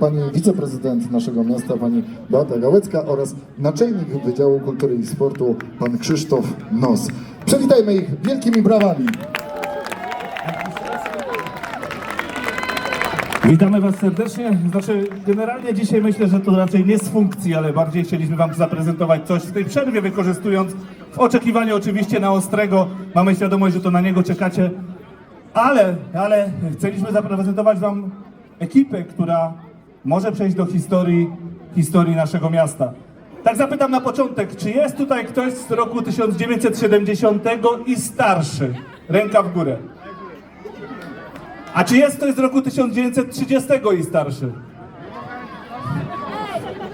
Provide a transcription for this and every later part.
Pani wiceprezydent naszego miasta, pani Beata Gałecka oraz naczelnik Wydziału Kultury i Sportu, pan Krzysztof Nos. Przywitajmy ich wielkimi brawami. Witamy Was serdecznie. Znaczy, generalnie dzisiaj myślę, że to raczej nie z funkcji, ale bardziej chcieliśmy Wam zaprezentować coś w tej przerwie, wykorzystując w oczekiwaniu oczywiście na Ostrego. Mamy świadomość, że to na niego czekacie, ale, ale chcieliśmy zaprezentować Wam ekipę, która może przejść do historii, historii naszego miasta. Tak zapytam na początek, czy jest tutaj ktoś z roku 1970 i starszy? Ręka w górę. A czy jest ktoś z roku 1930 i starszy?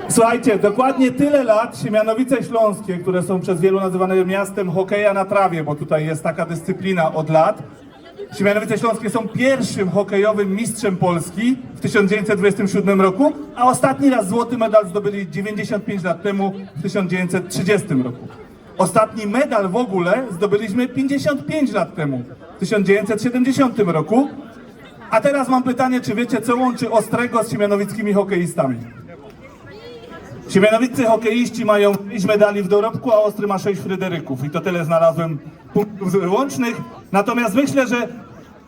Słuchajcie, dokładnie tyle lat Siemianowice Śląskie, które są przez wielu nazywane miastem hokeja na trawie, bo tutaj jest taka dyscyplina od lat. Siemianowice Śląskie są pierwszym hokejowym mistrzem Polski w 1927 roku, a ostatni raz złoty medal zdobyli 95 lat temu w 1930 roku. Ostatni medal w ogóle zdobyliśmy 55 lat temu, w 1970 roku. A teraz mam pytanie, czy wiecie, co łączy Ostrego z siemianowickimi hokeistami? Siemianowicy hokeiści mają 5 medali w dorobku, a Ostry ma 6 Fryderyków. I to tyle znalazłem punktów łącznych. Natomiast myślę, że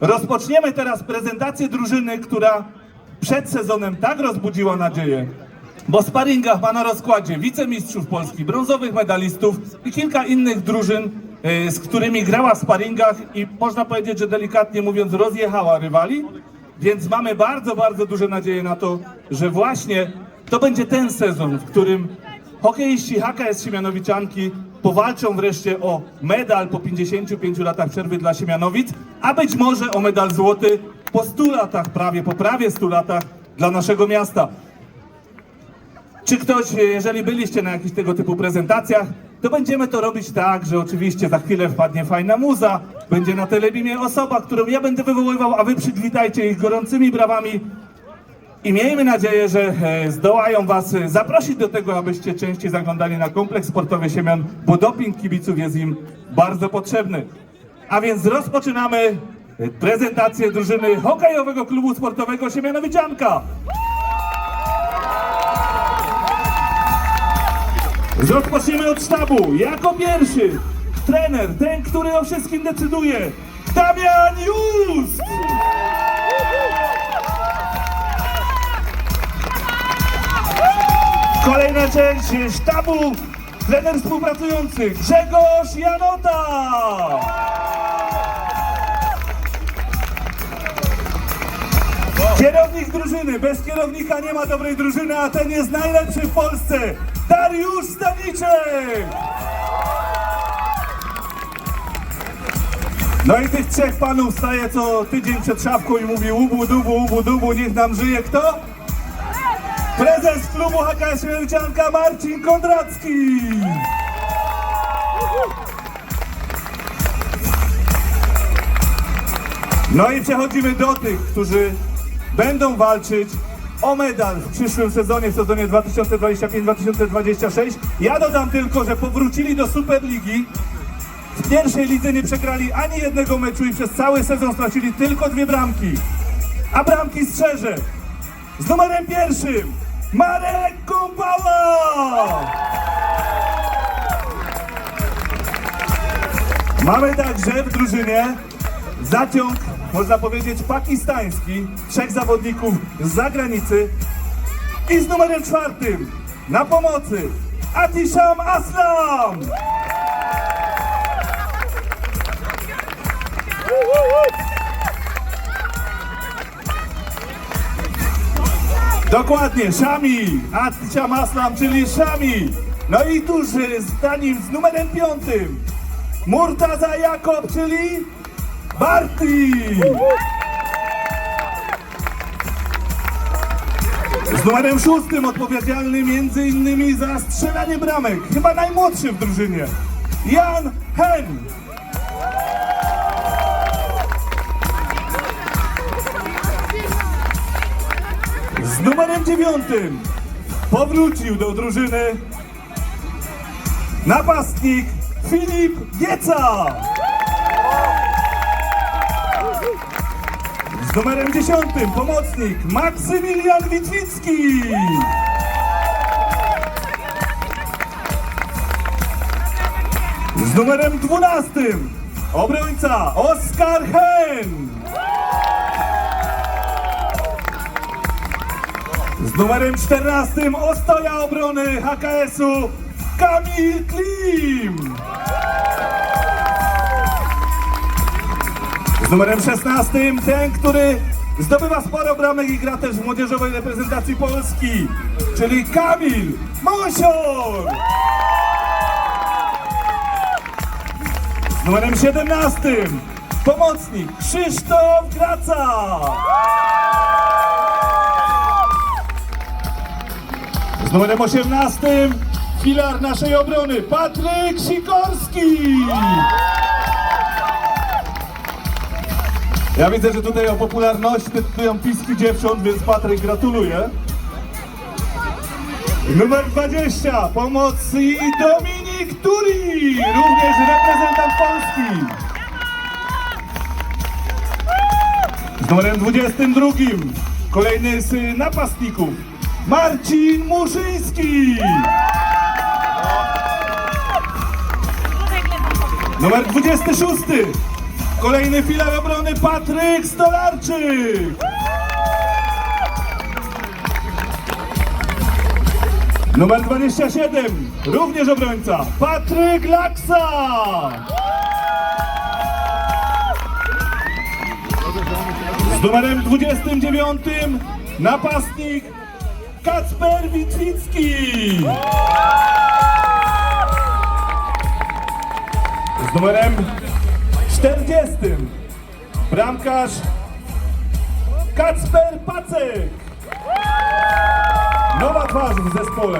rozpoczniemy teraz prezentację drużyny, która przed sezonem tak rozbudziła nadzieję, bo sparingach ma na rozkładzie wicemistrzów Polski, brązowych medalistów i kilka innych drużyn, y, z którymi grała w sparingach i można powiedzieć, że delikatnie mówiąc rozjechała rywali. Więc mamy bardzo, bardzo duże nadzieje na to, że właśnie to będzie ten sezon, w którym hokeiści HKS Siemianowiczanki powalczą wreszcie o medal po 55 latach przerwy dla Siemianowic, a być może o medal złoty po 100 latach, prawie po prawie 100 latach dla naszego miasta. Czy ktoś, jeżeli byliście na jakichś tego typu prezentacjach, to będziemy to robić tak, że oczywiście za chwilę wpadnie fajna muza, będzie na telebimie osoba, którą ja będę wywoływał, a wy przywitajcie ich gorącymi brawami i miejmy nadzieję, że e, zdołają was e, zaprosić do tego, abyście częściej zaglądali na kompleks sportowy Siemian, bo doping kibiców jest im bardzo potrzebny. A więc rozpoczynamy e, prezentację drużyny hokejowego klubu sportowego Siemianowiczanka. Rozpoczniemy od sztabu. Jako pierwszy trener, ten, który o wszystkim decyduje, Damian Just! Kolejna część sztabu, trener współpracujący Grzegorz Janota! Kierownik drużyny, bez kierownika nie ma dobrej drużyny, a ten jest najlepszy w Polsce, Dariusz Staniczek! No i tych trzech panów staje co tydzień przed szafką i mówi ubu, dubu, ubu, dubu, niech nam żyje kto? Prezes klubu HKS Wielcianka Marcin Kondracki! No i przechodzimy do tych, którzy będą walczyć o medal w przyszłym sezonie, w sezonie 2025-2026. Ja dodam tylko, że powrócili do Superligi. W pierwszej lidze nie przegrali ani jednego meczu i przez cały sezon stracili tylko dwie bramki. A bramki strzeże z numerem pierwszym Marek Kąpała! Mamy także w drużynie zaciąg, można powiedzieć, pakistański, trzech zawodników z zagranicy i z numerem czwartym na pomocy Atisham Aslam! Dokładnie, Szami, Atisham Aslam, czyli Szami. No i tuż za nim z numerem piątym Murtaza Jakob, czyli Barti! Z numerem szóstym odpowiedzialny między innymi za strzelanie bramek, chyba najmłodszy w drużynie, Jan Hen. Numerem dziewiątym powrócił do drużyny napastnik Filip Gieca. Z numerem 10 pomocnik Maksymilian Witwicki. Z numerem 12 obrońca Oskar Hen. Z numerem 14 ostoja obrony HKS-u Kamil Klim. Z numerem 16 ten, który zdobywa sporo bramek i gra też w młodzieżowej reprezentacji Polski, czyli Kamil Monsior. Z numerem 17 pomocnik Krzysztof Graca. Z numerem 18 filar naszej obrony Patryk Sikorski. Ja widzę, że tutaj o popularność decydują piski dziewcząt, więc Patryk gratuluję. Numer 20 pomocy Dominik Turi, również reprezentant Polski. Z numerem 22 kolejny z napastników Marcin Muszyński. Numer 26 kolejny filar obrony Patryk Stolarczyk. Numer 27, również obrońca, Patryk Laksa! Z numerem 29, napastnik Kacper Witwicki! Z numerem 40, bramkarz Kacper Pacek! Nowa twarz w zespole.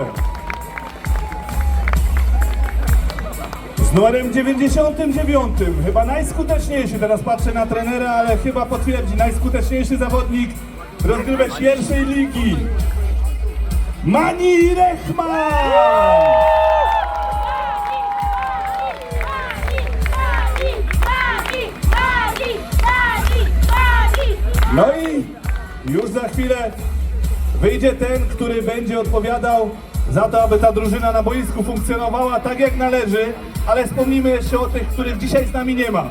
Z numerem 99, chyba najskuteczniejszy, teraz patrzę na trenera, ale chyba potwierdzi, najskuteczniejszy zawodnik rozgrywek pierwszej ligi. Mani Rechman! No i już za chwilę wyjdzie ten, który będzie odpowiadał za to, aby ta drużyna na boisku funkcjonowała tak jak należy, ale wspomnijmy jeszcze o tych, których dzisiaj z nami nie ma.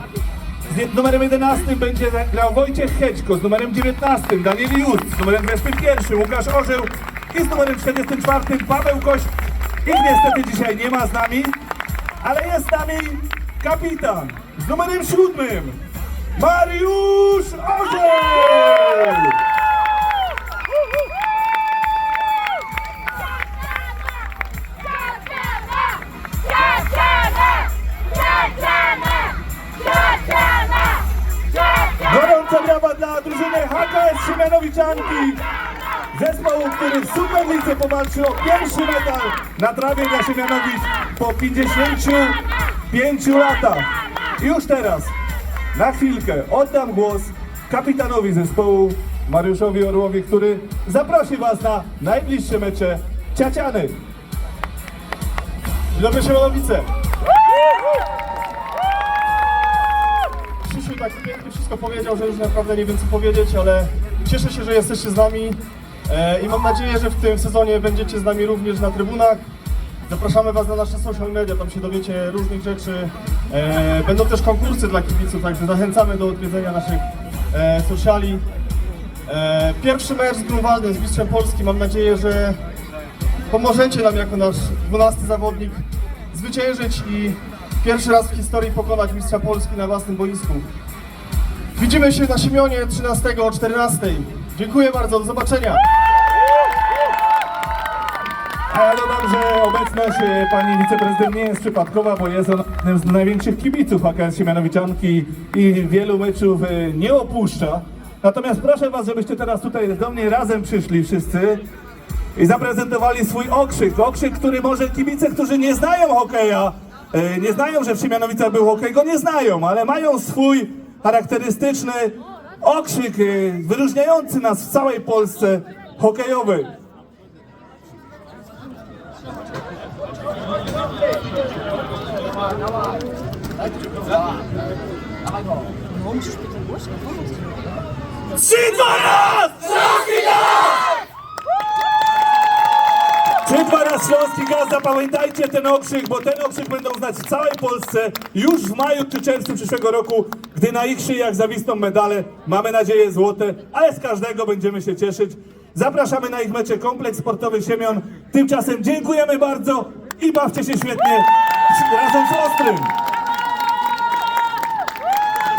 Z numerem 11 będzie grał Wojciech Hećko, z numerem 19 Daniel Just, z numerem 21 Łukasz Orzeł z numerem 44 Paweł Koś. Ich niestety dzisiaj nie ma z nami, ale jest z nami kapitan z numerem 7 Mariusz Orzeł! Gorąca brawa dla drużyny HKS Siemianowiczanki. Zespołu, który w Superlice powalczył o pierwszy medal na trawie dla Siemianowic po 55 latach. Już teraz, na chwilkę, oddam głos kapitanowi zespołu Mariuszowi Orłowi, który zaprosi Was na najbliższe mecze Ciaciany. Dobry Siemianowice. Krzysiu tak pięknie wszystko powiedział, że już naprawdę nie wiem co powiedzieć, ale cieszę się, że jesteście z nami i mam nadzieję, że w tym sezonie będziecie z nami również na trybunach. Zapraszamy Was na nasze social media, tam się dowiecie różnych rzeczy. E, będą też konkursy dla kibiców, także zachęcamy do odwiedzenia naszych e, sociali. E, pierwszy mecz z Grunwaldem, z mistrzem Polski, mam nadzieję, że pomożecie nam jako nasz 12 zawodnik zwyciężyć i pierwszy raz w historii pokonać mistrza Polski na własnym boisku. Widzimy się na Siemionie 13 o 14. Dziękuję bardzo, do zobaczenia. A dodam, że obecność pani wiceprezydent nie jest przypadkowa, bo jest ona jednym z największych kibiców AKS Siemianowiczanki i wielu meczów e, nie opuszcza. Natomiast proszę was, żebyście teraz tutaj do mnie razem przyszli wszyscy i zaprezentowali swój okrzyk. Okrzyk, który może kibice, którzy nie znają hokeja, e, nie znają, że w Siemianowicach był hokej, go nie znają, ale mają swój charakterystyczny okrzyk e, wyróżniający nas w całej Polsce hokejowej. Trzy, dwa, raz! Trzy, dwa, raz Śląski Gaz, zapamiętajcie ten okrzyk, bo ten okrzyk będą znać w całej Polsce już w maju czy czerwcu przyszłego roku, gdy na ich szyjach zawisną medale, mamy nadzieję złote, ale z każdego będziemy się cieszyć. Zapraszamy na ich mecze Kompleks Sportowy Siemion. Tymczasem dziękujemy bardzo i bawcie się świetnie razem z Ostrym.